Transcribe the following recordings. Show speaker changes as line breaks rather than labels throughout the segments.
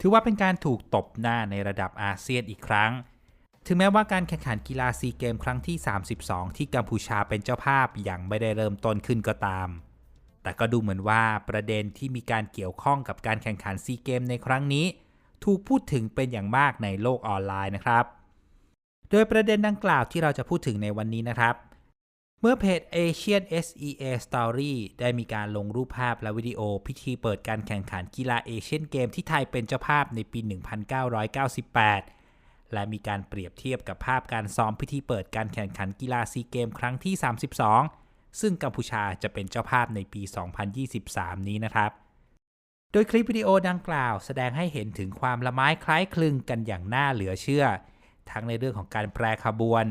ถือว่าเป็นการถูกตบหน้าในระดับอาเซียนอีกครั้ง ถึงแม้ว่าการแข่งขันกีฬาซีเกมครั้งที่ 32 ที่กัมพูชาเป็นเจ้าภาพยังไม่ได้เริ่มต้นขึ้นก็ตาม แต่ก็ดูเหมือนว่าประเด็นที่มีการเกี่ยวข้องกับการแข่งขันซีเกมในครั้งนี้ ถูกพูดถึงเป็นอย่างมากในโลกออนไลน์นะครับ โดยประเด็นดังกล่าวที่เราจะพูดถึงในวันนี้นะครับ เมื่อเพจ Asian SEA Story ได้มีการลงรูปภาพและวิดีโอพิธีเปิดการแข่งขันกีฬาเอเชียนเกมที่ไทยเป็นเจ้าภาพในปี 1998 และมีการเปรียบเทียบกับภาพการซ้อมพิธีเปิดการแข่งขันกีฬาซีเกมครั้งที่ 32 ซึ่งกัมพูชาจะเป็นเจ้าภาพในปี 2023 นี้นะครับ โดยคลิปวิดีโอดังกล่าวแสดงให้เห็นถึงความละไม้คล้ายคลึงกันอย่างน่าเหลือเชื่อ ทั้งในเรื่องของการแปรขบวน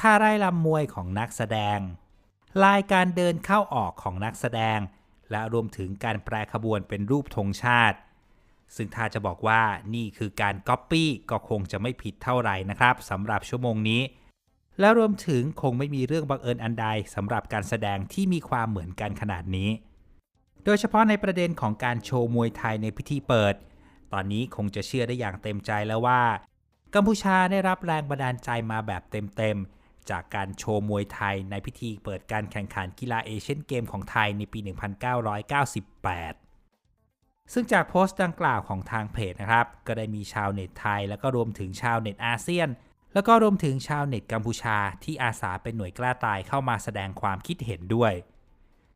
ท่าไร่ลำมวยของนักแสดง ลายการเดินเข้าออกของนักแสดง และรวมถึงการแปรขบวนเป็นรูปธงชาติ ซึ่งถ้าจะบอกว่านี่คือการก๊อปปี้ก็คงจะไม่ผิดเท่าไหร่นะครับสำหรับชั่วโมงนี้ และรวมถึงคงไม่มีเรื่องบังเอิญอันใดสำหรับการแสดงที่มีความเหมือนกันขนาดนี้ โดยเฉพาะในประเด็นของการโชว์มวยไทยในพิธีเปิด ตอนนี้คงจะเชื่อได้อย่างเต็มใจแล้วว่า กัมพูชาได้รับแรงบันดาลใจมาแบบเต็มๆ จากการโชว์มวยไทยในพิธีเปิดการแข่งขันกีฬาเอเชียนเกมของไทยในปี 1998 ซึ่งจากโพสต์ดังกล่าวของทางเพจนะครับ ก็ได้มีชาวเน็ตไทย แล้วก็รวมถึงชาวเน็ตอาเซียน แล้วก็รวมถึงชาวเน็ตกัมพูชาที่อาสาเป็นหน่วยกล้าตายเข้ามาแสดงความคิดเห็นด้วย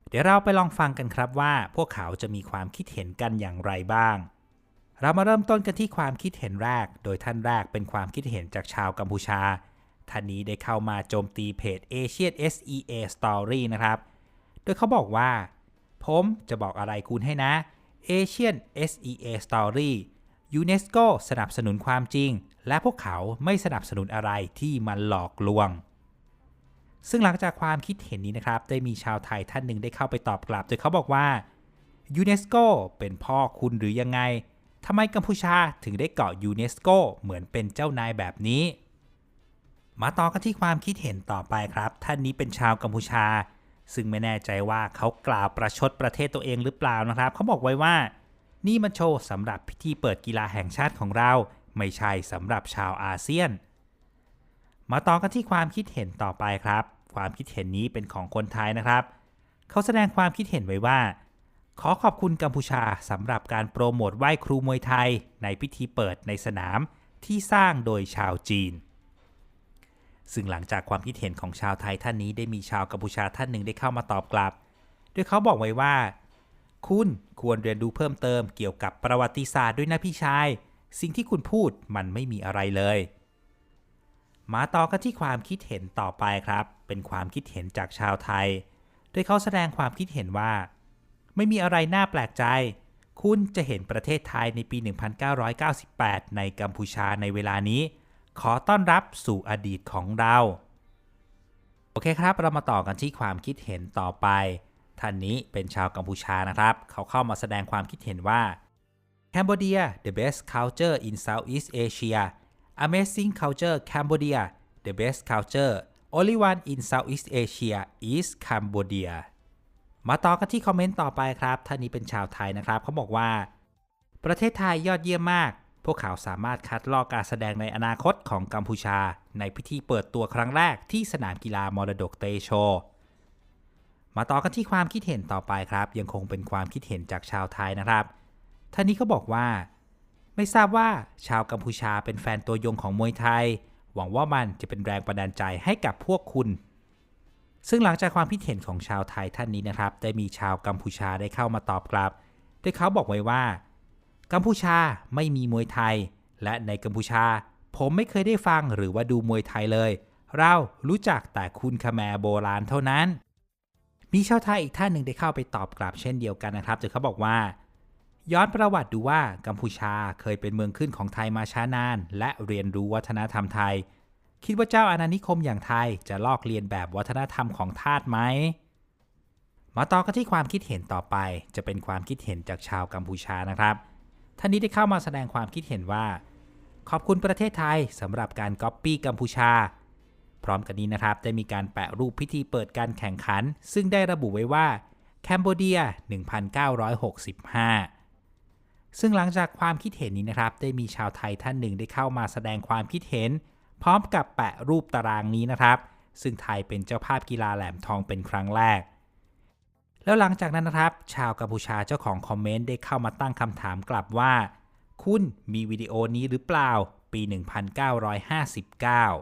เดี๋ยวเราไปลองฟังกันครับว่า พวกเขาจะมีความคิดเห็นกันอย่างไรบ้างเรามาเริ่มต้นกันที่ความคิดเห็นแรก โดยท่านแรกเป็นความคิดเห็นจากชาวกัมพูชา ท่านนี้ได้เข้ามาโจมตีเพจ Asian SEA Story นะครับ โดยเขาบอกว่า ผมจะบอกอะไรคุณให้นะ Asian SEA Story ยูเนสโกสนับสนุนความจริง และพวกเขาไม่สนับสนุนอะไรที่มันหลอกลวง ซึ่งหลังจากความคิดเห็นนี้นะครับ ได้มีชาวไทยท่านหนึ่งได้เข้าไปตอบกลับ โดยเขาบอกว่ายูเนสโกเป็นพ่อคุณหรือยังไงทำไมกัมพูชาถึงได้เกาะยูเนสโกเหมือนเป็นเจ้านายแบบนี้ มาต่อกันที่ความคิดเห็นต่อไปครับ ท่านนี้เป็นชาวกัมพูชา ซึ่งไม่แน่ใจว่าเขากล่าวประชดประเทศตัวเองหรือเปล่านะครับ เขาบอกไว้ว่า นี่มันโชว์สำหรับพิธีเปิดกีฬาแห่งชาติของเรา ไม่ใช่สำหรับชาวอาเซียน มาต่อกันที่ความคิดเห็นต่อไปครับ ความคิดเห็นนี้เป็นของคนไทยนะครับ เขาแสดงความคิดเห็นไว้ว่า ขอขอบคุณกัมพูชาสำหรับการโปรโมทไหว้ครูมวยไทย ในพิธีเปิดในสนามที่สร้างโดยชาวจีน ซึ่งหลังจากความคิดเห็นของชาวไทยท่านนี้ได้มีชาวกัมพูชาท่านหนึ่งได้เข้ามาตอบกลับ โดยเขาบอกไว้ว่า คุณควรเรียนรู้เพิ่มเติมเกี่ยวกับประวัติศาสตร์ด้วยนะพี่ชาย สิ่งที่คุณพูดมันไม่มีอะไรเลย มาต่อกันที่ความคิดเห็นต่อไปครับ เป็นความคิดเห็นจากชาวไทย โดยเขาแสดงความคิดเห็นว่า ไม่มีอะไรน่าแปลกใจ คุณจะเห็นประเทศไทยในปี 1998 ในกัมพูชาในเวลานี้ ขอต้อนรับสู่อดีตของเรา โอเคครับ เรามาต่อกันที่ความคิดเห็นต่อไป ท่านนี้เป็นชาวกัมพูชานะครับ เขาเข้ามาแสดงความคิดเห็นว่า Cambodia the best culture in Southeast Asia amazing culture Cambodia the best culture only one in Southeast Asia is Cambodia มาต่อกันที่คอมเมนต์ต่อไปครับ ท่านนี้เป็นชาวไทยนะครับ เขาบอกว่า ประเทศไทยยอดเยี่ยมมาก พวกเขาสามารถคัดลอกการแสดงในอนาคตของกัมพูชา ในพิธีเปิดตัวครั้งแรกที่สนามกีฬามรดกเตโช มาต่อกันที่ความคิดเห็นต่อไปครับ ยังคงเป็นความคิดเห็นจากชาวไทยนะครับท่านนี้เขาบอกว่า ไม่ทราบว่าชาวกัมพูชาเป็นแฟนตัวยงของมวยไทย หวังว่ามันจะเป็นแรงบันดาลใจให้กับพวกคุณซึ่งหลังจากความคิดเห็นของชาวไทยท่านนี้นะครับ ได้มีชาวกัมพูชาได้เข้ามาตอบกลับโดยเขาบอกไว้ว่า กัมพูชาไม่มีมวยไทย และในกัมพูชา ผมไม่เคยได้ฟังหรือว่าดูมวยไทยเลย เรารู้จักแต่คุณคแมร์โบราณเท่านั้น มีชาวไทยอีกท่านหนึ่งได้เข้าไปตอบกลับเช่นเดียวกันนะครับโดยเขาบอกว่า ย้อนประวัติดูว่ากัมพูชาเคยเป็นเมืองขึ้นของไทยมาช้านาน และเรียนรู้วัฒนธรรมไทย คิดว่าเจ้าอาณานิคมอย่างไทยจะลอกเลียนแบบวัฒนธรรมของทาสไหมมาต่อกันที่ความคิดเห็นต่อไป จะเป็นความคิดเห็นจากชาวกัมพูชานะครับ ท่านนี้ได้เข้ามาแสดงความคิดเห็นว่า ขอบคุณประเทศไทยสำหรับการก๊อปปี้กัมพูชา พร้อมกันนี้นะครับได้มีการแปะรูปพิธีเปิดการแข่งขัน ซึ่งได้ระบุไว้ว่าแคนเบเดีย 1965 ซึ่งหลังจากความคิดเห็นนี้นะครับ ได้มีชาวไทยท่านหนึ่งได้เข้ามาแสดงความคิดเห็น พร้อมกับแปะรูปตารางนี้นะครับ ซึ่งไทยเป็นเจ้าภาพกีฬาแหลมทองเป็นครั้งแรก แล้วหลังจากนั้นนะครับ ชาวกัมพูชาเจ้าของคอมเมนต์ได้เข้ามาตั้งคำถามกลับว่า คุณมีวิดีโอนี้หรือเปล่า ปี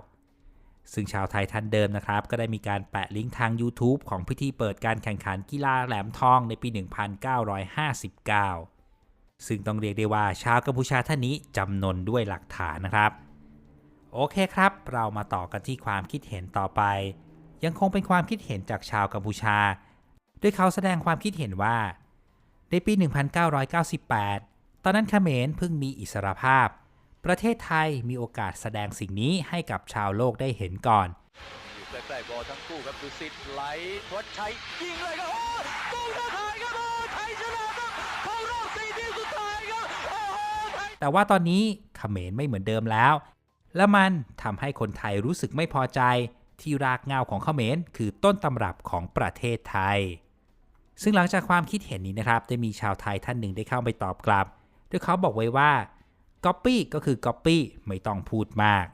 1959 ซึ่งชาวไทยท่านเดิมนะครับ ก็ได้มีการแปะลิงก์ทาง YouTube ของพิธีเปิดการแข่งขันกีฬาแหลมทองในปี 1959 ซึ่งต้องเรียกได้ว่าชาวกัมพูชาท่านนี้จำนนด้วยหลักฐานนะครับ โอเคครับ เรามาต่อกันที่ความคิดเห็นต่อไป ยังคงเป็นความคิดเห็นจากชาวกัมพูชา โดยเขาแสดงความคิดเห็นว่า ในปี 1998 ตอนนั้นเขมรเพิ่งมีอิสรภาพ ประเทศไทยมีโอกาสแสดงสิ่งนี้ให้กับชาวโลกได้เห็นก่อน
อยู่ใกล้ๆบอลทั้งคู่ครับดูสิทธิ์ไหลทวัชชัยยิงเลยครับโอ้ยตู้ท้าทายครับโอ้ยไทยชนะครับเข้ารอบสี่ทีมสุดท้ายครับโอ้โหไทย
แต่ว่าตอนนี้เขมรไม่เหมือนเดิมแล้ว และมันทำให้คนไทยรู้สึกไม่พอใจที่รากเหง้าของเขมรคือต้นตำรับของประเทศไทย ซึ่งหลังจากความคิดเห็นนี้นะครับ ได้มีชาวไทยท่านหนึ่งได้เข้าไปตอบกลับโดยเขาบอกไว้ว่า Copy ก็คือ Copy ไม่ต้องพูดมาก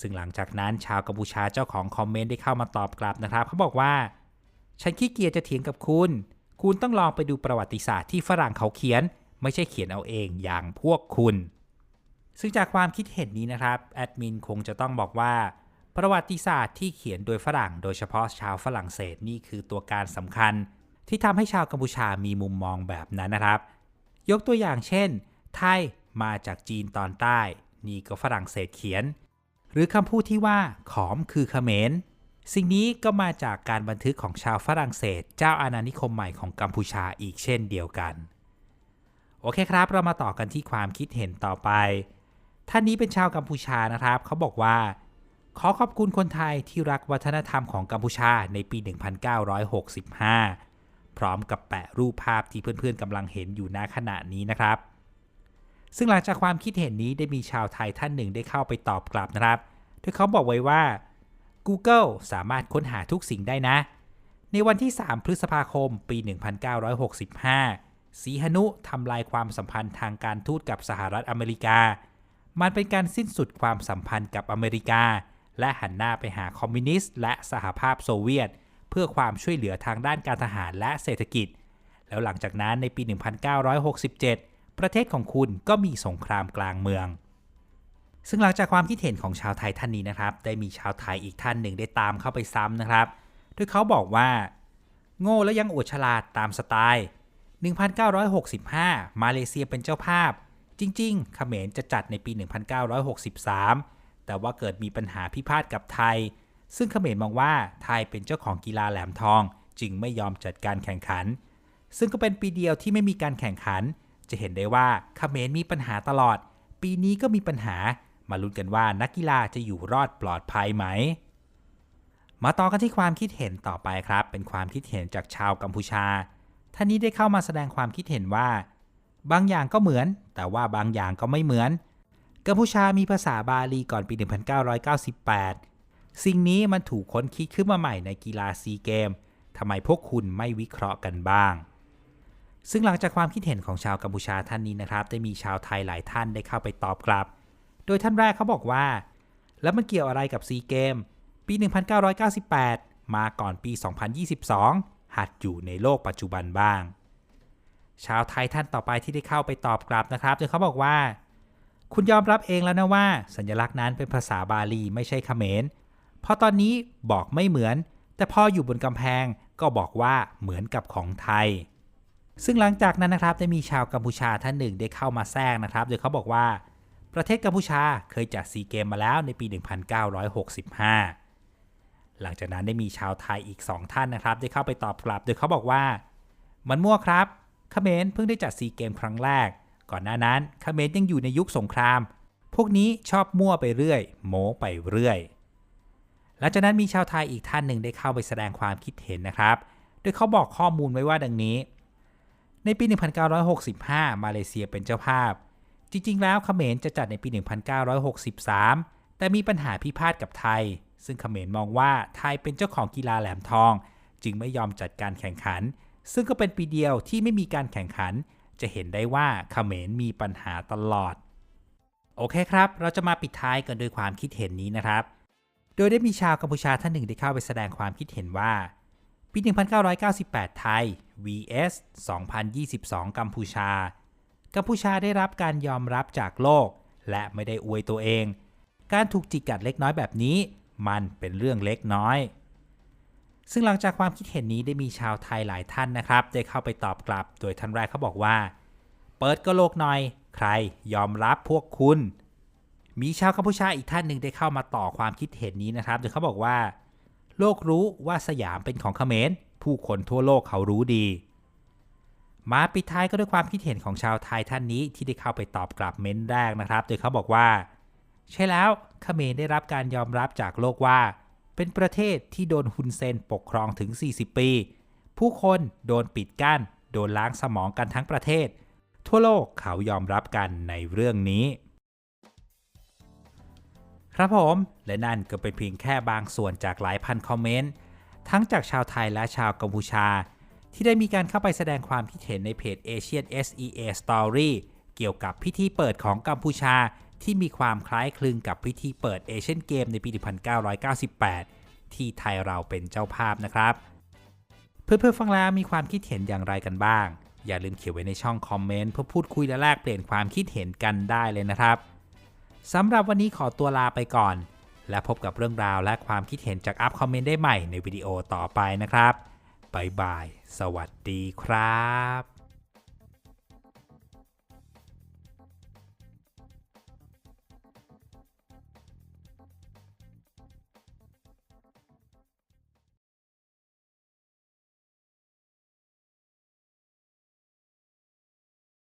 ซึ่งหลังจากนั้นชาวกัมพูชาเจ้าของคอมเมนต์ได้เข้ามาตอบกลับนะครับ เขาบอกว่า ฉันขี้เกียจจะเถียงกับคุณ คุณต้องลองไปดูประวัติศาสตร์ที่ฝรั่งเขาเขียน ไม่ใช่เขียนเอาเองอย่างพวกคุณ ซึ่งจากความคิดเห็นนี้นะครับแอดมินคงจะต้องบอกว่า ประวัติศาสตร์ที่เขียนโดยฝรั่ง โดยเฉพาะชาวฝรั่งเศสนี่คือตัวการสำคัญ ที่ทำให้ชาวกัมพูชามีมุมมองแบบนั้นนะครับ ยกตัวอย่างเช่น ไทยมาจากจีนตอนใต้ นี่ก็ฝรั่งเศสเขียน หรือคำพูดที่ว่าขอมคือเขมรสิ่งนี้ก็มาจากการบันทึกของชาวฝรั่งเศส เจ้าอาณานิคมใหม่ของกัมพูชาอีกเช่นเดียวกัน โอเคครับ เรามาต่อกันที่ความคิดเห็นต่อไป ท่านนี้เป็นชาวกัมพูชานะครับ เขาบอกว่า ขอขอบคุณคนไทยที่รักวัฒนธรรมของกัมพูชาในปี 1965 พร้อมกับแปะรูปภาพที่เพื่อนๆกำลังเห็นอยู่ณขณะนี้นะครับ ซึ่งหลังจากความคิดเห็นนี้ได้มีชาวไทยท่านหนึ่งได้เข้าไปตอบกลับนะครับโดยเขาบอกไว้ว่า Google สามารถค้นหาทุกสิ่งได้นะ ในวันที่ 3 พฤษภาคม ปี 1965 สีหนุทำลายความสัมพันธ์ทางการทูตกับสหรัฐอเมริกา มันเป็นการสิ้นสุดความสัมพันธ์กับอเมริกา และหันหน้าไปหาคอมมิวนิสต์และสหภาพโซเวียต พื่อความช่วยเหลือทางด้านการทหารและเศรษฐกิจ แล้วหลังจากนั้นในปี 1967 ประเทศของคุณก็มีสงครามกลางเมือง ซึ่งหลังจากความคิดเห็นของชาวไทยท่านนี้นะครับ ได้มีชาวไทยอีกท่านหนึ่งได้ตามเข้าไปซ้ำนะครับ โดยเขาบอกว่า โง่และยังอวดฉลาดตามสไตล์ 1965 มาเลเซียเป็นเจ้าภาพ จริงๆเขมรจะจัดในปี 1963 แต่ว่าเกิดมีปัญหาพิพาทกับไทย ซึ่งเขมรมองว่าไทยเป็นเจ้าของกีฬาแหลมทอง จึงไม่ยอมจัดการแข่งขัน ซึ่งก็เป็นปีเดียวที่ไม่มีการแข่งขัน จะเห็นได้ว่าเขมรมีปัญหาตลอด ปีนี้ก็มีปัญหา มาลุ้นกันว่านักกีฬาจะอยู่รอดปลอดภัยไหม มาต่อกันที่ความคิดเห็นต่อไปครับ เป็นความคิดเห็นจากชาวกัมพูชา ท่านนี้ได้เข้ามาแสดงความคิดเห็นว่า บางอย่างก็เหมือน แต่ว่าบางอย่างก็ไม่เหมือน กัมพูชามีภาษาบาลีก่อนปี 1998 สิ่งนี้มันถูกค้นคิดขึ้นมาใหม่ในกีฬาซีเกมทำไมพวกคุณไม่วิเคราะห์กันบ้าง ซึ่งหลังจากความคิดเห็นของชาวกัมพูชาท่านนี้นะครับได้มีชาวไทยหลายท่านได้เข้าไปตอบกลับ โดยท่านแรกเขาบอกว่า แล้วมันเกี่ยวอะไรกับซีเกมปี 1998 มาก่อนปี 2022 หัดอยู่ในโลกปัจจุบันบ้าง ชาวไทยท่านต่อไปที่ได้เข้าไปตอบกลับนะครับโดยเขาบอกว่า คุณยอมรับเองแล้วนะว่า สัญลักษณ์นั้นเป็นภาษาบาลีไม่ใช่เขมร พราะตอนนี้บอกไม่เหมือน แต่พออยู่บนกำแพงก็บอกว่าเหมือนกับของไทย ซึ่งหลังจากนั้นนะครับได้มีชาวกัมพูชาท่านหนึ่งได้เข้ามาแทรกนะครับ โดยเขาบอกว่า ประเทศกัมพูชาเคยจัดซีเกมมาแล้วในปี 1965 หลังจากนั้นได้มีชาวไทยอีก 2 ท่านนะครับ ได้เข้าไปตอบกลับ โดยเขาบอกว่า มันมั่วครับเขมรเพิ่งได้จัดซีเกมครั้งแรก ก่อนหน้านั้นเขมรยังอยู่ในยุคสงคราม พวกนี้ชอบมั่วไปเรื่อยโม้ไปเรื่อย หลังจากนั้นมีชาวไทยอีกท่านหนึ่งได้เข้าไปแสดงความคิดเห็นนะครับ โดยเขาบอกข้อมูลไว้ว่าดังนี้ ในปี 1965 มาเลเซียเป็นเจ้าภาพ จริง ๆ แล้วเขมรจะจัดในปี 1963 แต่มีปัญหาพิพาทกับไทย ซึ่งเขมรมองว่าไทยเป็นเจ้าของกีฬาแหลมทอง จึงไม่ยอมจัดการแข่งขัน ซึ่งก็เป็นปีเดียวที่ไม่มีการแข่งขัน จะเห็นได้ว่าเขมรมีปัญหาตลอด โอเคครับ เราจะมาปิดท้ายกันด้วยความคิดเห็นนี้นะครับ โดยได้มีชาวกัมพูชาท่านหนึ่งได้เข้าไปแสดงความคิดเห็นว่า ปี 1998 ไทย vs 2022 กัมพูชา กัมพูชาได้รับการยอมรับจากโลก และไม่ได้อวยตัวเอง การถูกจิกกัดเล็กน้อยแบบนี้ มันเป็นเรื่องเล็กน้อย ซึ่งหลังจากความคิดเห็นนี้ได้มีชาวไทยหลายท่านนะครับ ได้เข้าไปตอบกลับ โดยท่านแรกเขาบอกว่า เปิดก็โลกหน่อย ใครยอมรับพวกคุณ มีชาวกัมพูชาอีกท่านหนึ่งได้เข้ามาต่อความคิดเห็นนี้นะครับโดยเขาบอกว่า โลกรู้ว่าสยามเป็นของเขมรผู้คนทั่วโลกเขารู้ดี มาปิดท้ายก็ด้วยความคิดเห็นของชาวไทยท่านนี้ที่ได้เข้าไปตอบกลับเม้นแรกนะครับ โดยเขาบอกว่า ใช่แล้วเขมรได้รับการยอมรับจากโลกว่า เป็นประเทศที่โดนฮุนเซนปกครองถึง 40 ปี ผู้คนโดนปิดกั้น โดนล้างสมองกันทั้งประเทศ ทั่วโลกเขายอมรับกันในเรื่องนี้ ครับผมและนั่นก็เป็นเพียงแค่บางส่วนจากหลายพันคอมเมนต์ทั้งจากชาวไทยและชาวกัมพูชา ที่ได้มีการเข้าไปแสดงความคิดเห็นในเพจ Asian SEA Story เกี่ยวกับพิธีเปิดของกัมพูชา ที่มีความคล้ายคลึงกับพิธีเปิดเอเชียนเกมในปี 1998 ที่ไทยเราเป็นเจ้าภาพนะครับ เพื่อนๆฟังแล้วมีความคิดเห็นอย่างไรกันบ้าง อย่าลืมเขียนไว้ในช่องคอมเมนต์เพื่อพูดคุยและแลกเปลี่ยนความคิดเห็นกันได้เลยนะครับ สำหรับวันนี้ขอตัวลาไปก่อน และพบกับเรื่องราวและความคิดเห็นจากอัพคอมเมนต์ได้ใหม่ในวิดีโอต่อไปนะครับบายบาย สวัสดีครับ